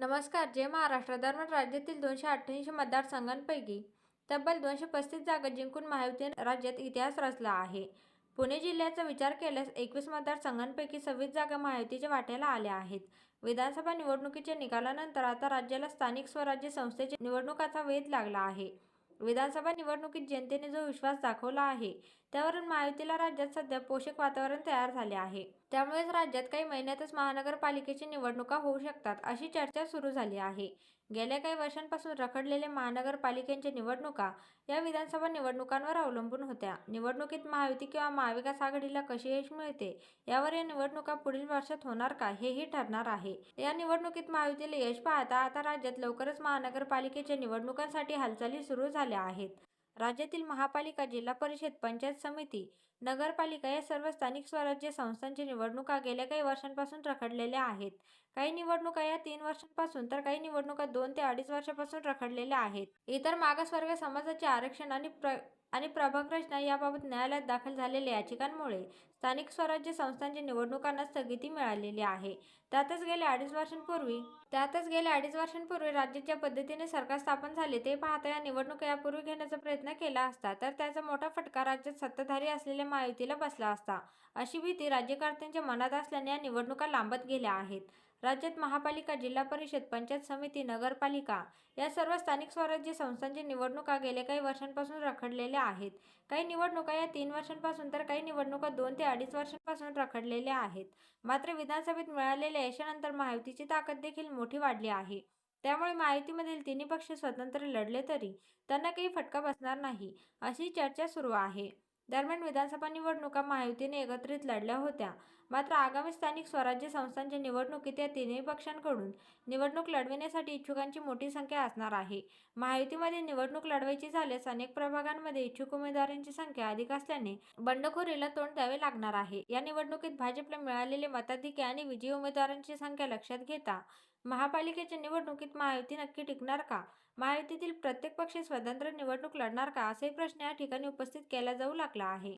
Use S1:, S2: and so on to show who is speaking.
S1: नमस्कार जय महाराष्ट्र दरम्यान राज्यातील दोनशे अठ्ठ्याऐंशी मतदारसंघांपैकी तब्बल दोनशे पस्तीस जागा जिंकून महायुतीने राज्यात इतिहास रचला आहे. पुणे जिल्ह्याचा विचार केल्यास एकवीस मतदारसंघांपैकी सव्वीस जागा महायुतीच्या वाट्याला आल्या आहेत. विधानसभा निवडणुकीच्या निकालानंतर आता राज्याला स्थानिक स्वराज्य संस्थेच्या निवडणुकाचा वेध लागला आहे. विधानसभा निवडणुकीत जनतेने जो विश्वास दाखवला आहे त्यावरून महायुतीला राज्यात सध्या पोषक वातावरण तयार झाले आहे. त्यामुळेच राज्यात काही महिन्यातच महानगरपालिकेची निवडणुका होऊ शकतात अशी चर्चा सुरू झाली आहे. गेल्या काही वर्षांपासून रखडलेल्या महानगरपालिकांच्या निवडणुका या विधानसभा निवडणुकांवर अवलंबून होत्या. निवडणुकीत महायुती किंवा महाविकास आघाडीला कसे यश मिळते यावर या निवडणुका पुढील वर्षात होणार का हेही ठरणार आहे. या निवडणुकीत महायुतीला यश पाहता आता राज्यात लवकरच महानगरपालिकेच्या निवडणुकांसाठी हालचाली सुरू झाल्या आहेत. राज्यातील महापालिका जिल्हा परिषद पंचायत समिती नगरपालिका या सर्व स्थानिक स्वराज्य संस्थांच्या निवडणुका गेल्या काही वर्षांपासून रखडलेल्या आहेत. काही निवडणुका या तीन वर्षांपासून तर काही निवडणुका दोन ते अडीच वर्षापासून रखडलेल्या आहेत. इतर मागासवर्ग समाजाचे आरक्षण आणि प्र आणि प्रभाग रचना याबाबत न्यायालयात दाखल झालेल्या याचिकांमुळे स्थानिक स्वराज्य संस्थांच्या निवडणुकांना स्थगिती मिळालेली आहे. त्यातच गेल्या अडीच वर्षांपूर्वी त्यातच गेल्या अडीच वर्षांपूर्वी राज्यात ज्या पद्धतीने सरकार स्थापन झाले ते पाहता या निवडणुका यापूर्वी घेण्याचा प्रयत्न केला असता तर त्याचा मोठा फटका राज्यात सत्ताधारी असलेल्या महायुतीला बसला असता. अशी भीती राज्यकर्त्यांच्या मनात असल्याने या निवडणुका लांबत गेल्या आहेत. राज्यात महापालिका जिल्हा परिषद पंचायत समिती नगरपालिका या सर्व स्थानिक स्वराज्य संस्थांच्या निवडणुका गेल्या काही वर्षांपासून रखडलेल्या आहेत. काही निवडणुका या तीन वर्षांपासून तर काही निवडणुका दोन ते अडीच वर्षांपासून रखडलेल्या आहेत. मात्र विधानसभेत मिळालेल्या यशानंतर महायुतीची ताकद देखील मोठी वाढली आहे. त्यामुळे महायुतीमधील तिन्ही पक्ष स्वतंत्र लढले तरी त्यांना काही फटका बसणार नाही अशी चर्चा सुरू आहे. दरम्यान विधानसभा निवडणुका महायुतीने एकत्रित लढल्या होत्या. मात्र आगामी स्थानिक स्वराज्य संस्थांच्या निवडणुकीत या तिन्ही पक्षांकडून निवडणूक लढविण्यासाठी इच्छुकांची मोठी संख्या असणार आहे. महायुतीमध्ये निवडणूक लढवायची झाल्यास अनेक प्रभागांमध्ये इच्छुक उमेदवारांची संख्या अधिक असल्याने बंडखोरीला तोंड द्यावे लागणार आहे. या निवडणुकीत भाजपला मिळालेले मताधिक्य आणि विजयी उमेदवारांची संख्या लक्षात घेता महापालिकेच्या निवडणुकीत महायुती नक्की टिकणार का? महायुतीतील प्रत्येक पक्ष स्वतंत्र निवडणूक लढणार का? असे प्रश्न या ठिकाणी उपस्थित केला जाऊ लागला आहे.